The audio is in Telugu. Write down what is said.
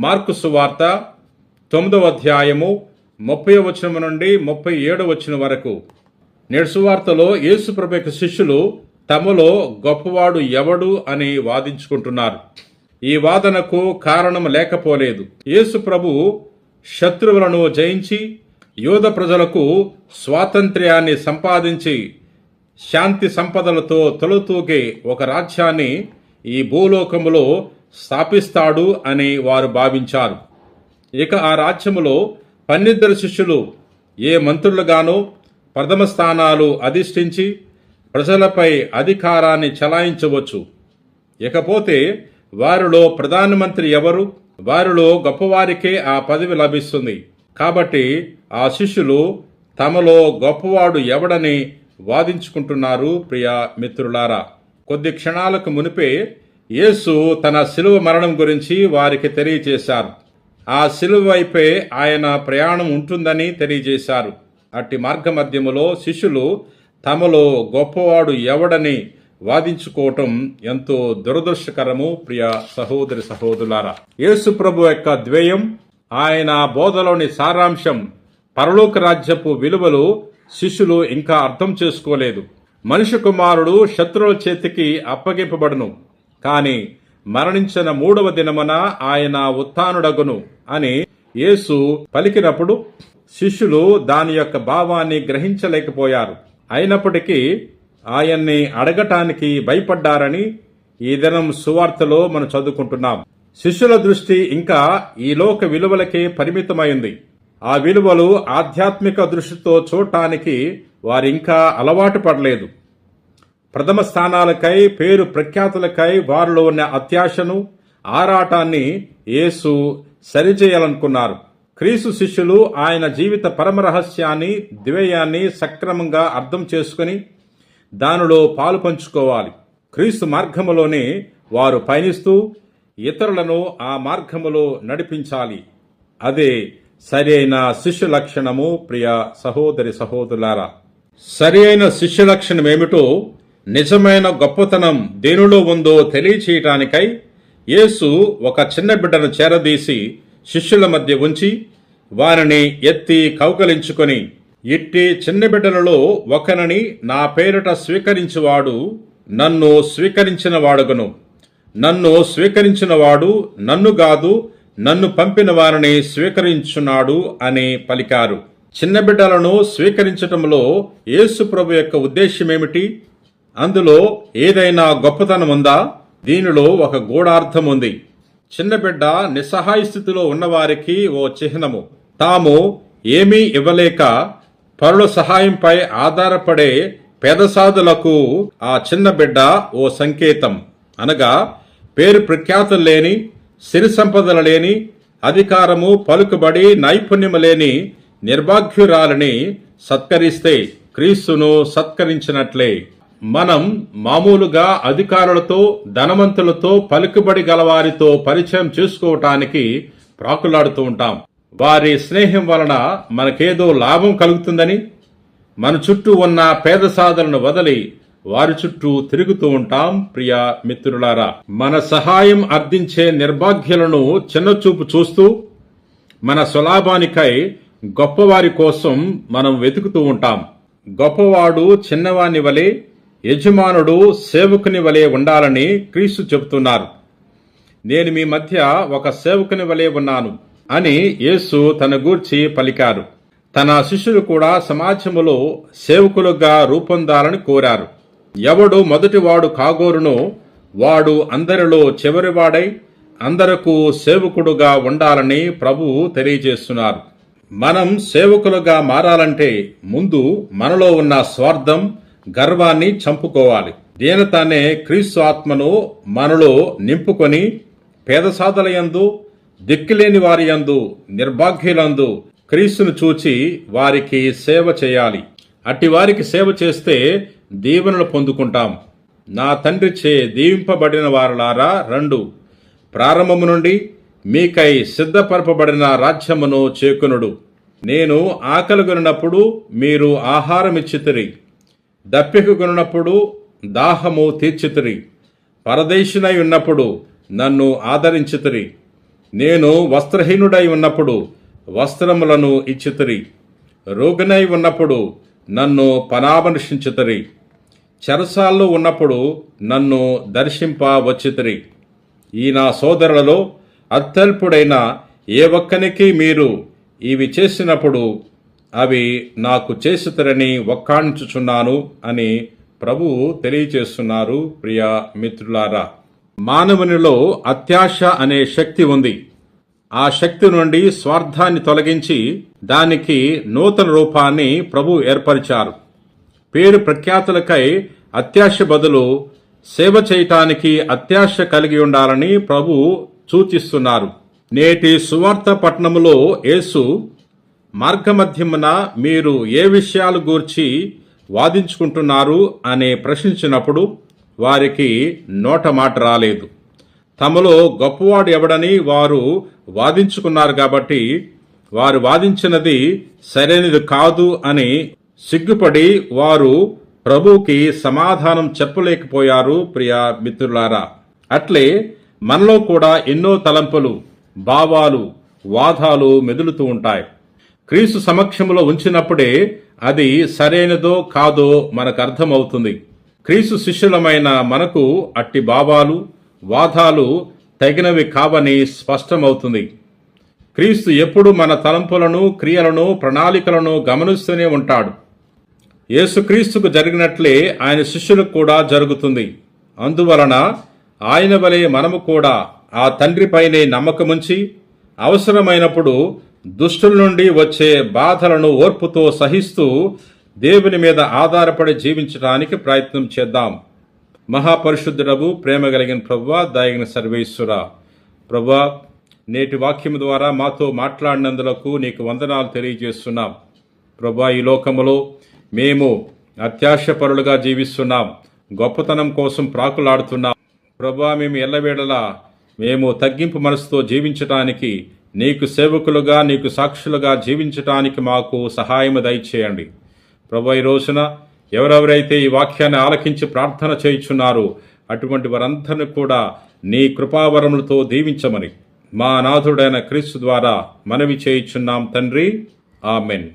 మార్కు సువార్త తొమ్మిదవ అధ్యాయము ముప్పై వచనం నుండి ముప్పై ఏడు వచనం వరకు. నేడు సువార్తలో యేసు యొక్క శిష్యులు తమలో గొప్పవాడు ఎవడు అని వాదించుకుంటున్నారు. ఈ వాదనకు కారణం లేకపోలేదు. యేసు ప్రభు శత్రువులను జయించి యోధ ప్రజలకు స్వాతంత్ర్యాన్ని సంపాదించి శాంతి సంపదలతో తొలతూగే ఒక రాజ్యాన్ని ఈ భూలోకములో స్థాపిస్తాడు అని వారు భావించారు. ఇక ఆ రాజ్యములో పన్నిద్దరు శిష్యులు ఏ మంత్రులుగానో ప్రథమ స్థానాలు అధిష్ఠించి ప్రజలపై అధికారాన్ని చలాయించవచ్చు. ఇకపోతే వారిలో ప్రధానమంత్రి ఎవరు? వారిలో గొప్పవారికే ఆ పదవి లభిస్తుంది. కాబట్టి ఆ శిష్యులు తమలో గొప్పవాడు ఎవడని వాదించుకుంటున్నారు ప్రియా మిత్రులారా. కొద్ది క్షణాలకు మునిపే యేసు తన శిలువ మరణం గురించి వారికి తెలియజేశారు ఆ శిలువ వైపే ఆయన ప్రయాణం ఉంటుందని తెలియజేశారు. అట్టి మార్గ మధ్యములో శిష్యులు తమలో గొప్పవాడు ఎవడని వాదించుకోవటం ఎంతో దురదృష్టకరము ప్రియ సహోదరి సహోదరులారా యేసు ప్రభు యొక్క ద్వేయం ఆయన బోధలోని సారాంశం పరలోక రాజ్యపు విలువలు శిష్యులు ఇంకా అర్థం చేసుకోలేదు. మనిషి కుమారుడు శత్రువుల చేతికి అప్పగింపబడును. కాని మరణించిన మూడవ దినమున ఆయన ఉత్థానుడగును అని యేసు పలికినప్పుడు శిష్యులు దాని యొక్క భావాన్ని గ్రహించలేకపోయారు. అయినప్పటికీ ఆయన్ని అడగటానికి భయపడ్డారని ఈ దినం సువార్తలో మనం చదువుకుంటున్నాం. శిష్యుల దృష్టి ఇంకా ఈ లోక విలువలకే పరిమితమైంది. ఆ విలువలు ఆధ్యాత్మిక దృష్టితో చూడటానికి వారింకా అలవాటు పడలేదు. ప్రథమ స్థానాలకై పేరు ప్రఖ్యాతులకై వారిలో ఉన్న అత్యాశను ఆరాటాన్ని యేసు సరిచేయాలనుకున్నారు. క్రీస్తు శిష్యులు ఆయన జీవిత పరమ రహస్యాన్ని ద్వేయాన్ని సక్రమంగా అర్థం చేసుకుని దానిలో పాలు పంచుకోవాలి. క్రీస్తు మార్గములోనే వారు పయనిస్తూ ఇతరులను ఆ మార్గములో నడిపించాలి. అదే సరైన శిష్యు లక్షణము ప్రియ సహోదరి సహోదరులారా. సరి అయిన శిష్య లక్షణం ఏమిటో నిజమైన గొప్పతనం దేనిలో ఉందో తెలియచేయటానికై యేసు ఒక చిన్న బిడ్డను చేరదీసి శిష్యుల మధ్య ఉంచి వారిని ఎత్తి కౌకలించుకొని ఇట్టి చిన్న బిడ్డలలో ఒకనని నా పేరిట స్వీకరించువాడు నన్ను స్వీకరించిన వాడుగను నన్ను స్వీకరించినవాడు నన్ను కాదు నన్ను పంపిన వారిని స్వీకరించున్నాడు అని పలికారు. చిన్న బిడ్డలను స్వీకరించటంలో యేసు ప్రభు యొక్క ఉద్దేశ్యమేమిటి? అందులో ఏదైనా గొప్పతనం ఉందా దీనిలో ఒక గూఢార్థం ఉంది చిన్న బిడ్డ నిస్సహాయ స్థితిలో ఉన్నవారికి ఓ చిహ్నము. తాము ఏమీ ఇవ్వలేక పరుల సహాయంపై ఆధారపడే పేదసాదులకు ఆ చిన్న బిడ్డ ఓ సంకేతం. అనగా పేరు ప్రఖ్యాతులు లేని సిరి సంపదలు లేని అధికారము పలుకుబడి నైపుణ్యము లేని నిర్భాగ్యురాలని సత్కరిస్తే క్రీస్తును సత్కరించినట్లే. మనం మామూలుగా అధికారులతో ధనవంతులతో పలుకుబడి గలవారితో పరిచయం చేసుకోవటానికి ప్రాకులాడుతూ ఉంటాం. వారి స్నేహం వలన మనకేదో లాభం కలుగుతుందని మన చుట్టూ ఉన్న పేద సాధనను వదిలి వారి చుట్టూ తిరుగుతూ ఉంటాం ప్రియ మిత్రులారా. మన సహాయం అర్థించే నిర్భాగ్యులను చిన్నచూపు చూస్తూ మన స్వలాభానికై గొప్పవారి కోసం మనం వెతుకుతూ ఉంటాం. గొప్పవాడు చిన్నవాని వలె యజమానుడు సేవకుని వలె ఉండాలని క్రీస్తు చెబుతున్నారు. నేను మీ మధ్య ఒక సేవకుని వలె ఉన్నాను అని యేసు తన గూర్చి పలికారు. తన శిష్యులు కూడా సమాజములో సేవకులుగా రూపొందాలని కోరారు. ఎవడు మొదటివాడు కాగోరునో వాడు అందరిలో చివరివాడై అందరకు సేవకుడుగా ఉండాలని ప్రభువు తెలియజేస్తున్నారు. మనం సేవకులుగా మారాలంటే ముందు మనలో ఉన్న స్వార్థం గర్వాన్ని చంపుకోవాలి. దీనతానే క్రీస్తు ఆత్మను మనలో నింపుకొని పేదసాదలయందు దిక్కులేని వారి యందు నిర్భాగ్యులందు క్రీస్తును చూచి వారికి సేవ చేయాలి. అట్టి వారికి సేవ చేస్తే దీవెనలు పొందుకుంటాం. నా తండ్రి చే దీవింపబడిన వారులారా రెండు. ప్రారంభము నుండి మీకై సిద్ధపరపబడిన రాజ్యమును చేకునుడు. నేను ఆకలిగొనినప్పుడు మీరు ఆహారమిచ్చితిరి. దప్పికగొనినప్పుడు దాహము తీర్చితిరి. పరదేశినై ఉన్నప్పుడు నన్ను ఆదరించితిరి. నేను వస్త్రహీనుడై ఉన్నప్పుడు వస్త్రములను ఇచ్చితిరి. రోగినై ఉన్నప్పుడు నన్ను పరామర్శించుతరి. చెరసాల్లో ఉన్నప్పుడు నన్ను దర్శింప వచ్చితిరి ఈ నా సోదరులలో అత్యల్పుడైన ఏ ఒక్కనికి మీరు ఇవి చేసినప్పుడు అవి నాకు చేసితరని ఒక్కాణించుచున్నాను అని ప్రభువు తెలియచేస్తున్నారు ప్రియ మిత్రులారా. మానవునిలో అత్యాశ అనే శక్తి ఉంది. ఆ శక్తి నుండి స్వార్థాన్ని తొలగించి దానికి నూతన రూపాన్ని ప్రభు ఏర్పరిచారు. పేరు ప్రఖ్యాతులకై అత్యాశ బదులు సేవ చేయటానికి అత్యాశ కలిగి ఉండాలని ప్రభు సూచిస్తున్నారు. నేటి సువార్త పట్టణములో యేసు మార్గమధ్యమున మీరు ఏ విషయాలు గూర్చి వాదించుకుంటున్నారు అనే ప్రశ్నించినప్పుడు వారికి నోట మాట రాలేదు. తమలో గొప్పవాడు ఎవడని వారు వాదించుకున్నారు కాబట్టి వారు వాదించినది సరైనది కాదు అని సిగ్గుపడి వారు ప్రభువుకి సమాధానం చెప్పలేకపోయారు ప్రియ మిత్రులారా. అట్లే మనలో కూడా ఎన్నో తలంపులు భావాలు వాదాలు మెదులుతూ ఉంటాయి. క్రీస్తు సమక్షంలో ఉంచినప్పుడే అది సరైనదో కాదో మనకు అర్థమవుతుంది క్రీస్తు శిష్యులమైన మనకు అట్టి భావాలు వాదాలు తగినవి కావని స్పష్టమవుతుంది. క్రీస్తు ఎప్పుడు మన తలంపులను క్రియలను ప్రణాళికలను గమనిస్తూనే ఉంటాడు. యేసుక్రీస్తుకు జరిగినట్లే ఆయన శిష్యులకు కూడా జరుగుతుంది. అందువలన ఆయన వలె మనము కూడా ఆ తండ్రిపైనే నమ్మకముంచి అవసరమైనప్పుడు దుష్టుల నుండి వచ్చే బాధలను ఓర్పుతో సహిస్తూ దేవుని మీద ఆధారపడి జీవించడానికి ప్రయత్నం చేద్దాం. మహాపరిశుద్ధుడవు ప్రేమ కలిగిన ప్రవ్వా దాయగిన సర్వేశ్వర. ప్రవ్వా నేటి వాక్యం ద్వారా మాతో మాట్లాడినందులకు నీకు వందనాలు తెలియజేస్తున్నాం. ప్రభా ఈ లోకములో మేము అత్యాశపరులుగా జీవిస్తున్నాం. గొప్పతనం కోసం ప్రాకులాడుతున్నాం. ప్రభా మేము ఎల్లవేళలా మేము తగ్గింపు మనసుతో జీవించటానికి నీకు సేవకులుగా నీకు సాక్షులుగా జీవించటానికి మాకు సహాయము దయచేయండి. ప్రభు ఈ రోజున ఎవరెవరైతే ఈ వాక్యాన్ని ఆలకించి ప్రార్థన చేయుచున్నారో అటువంటి వారందరిని కూడా నీ కృపావరములతో దీవించమని మా నాథుడైన క్రీస్తు ద్వారా మనవి చేయుచున్నాం తండ్రి. ఆమెన్.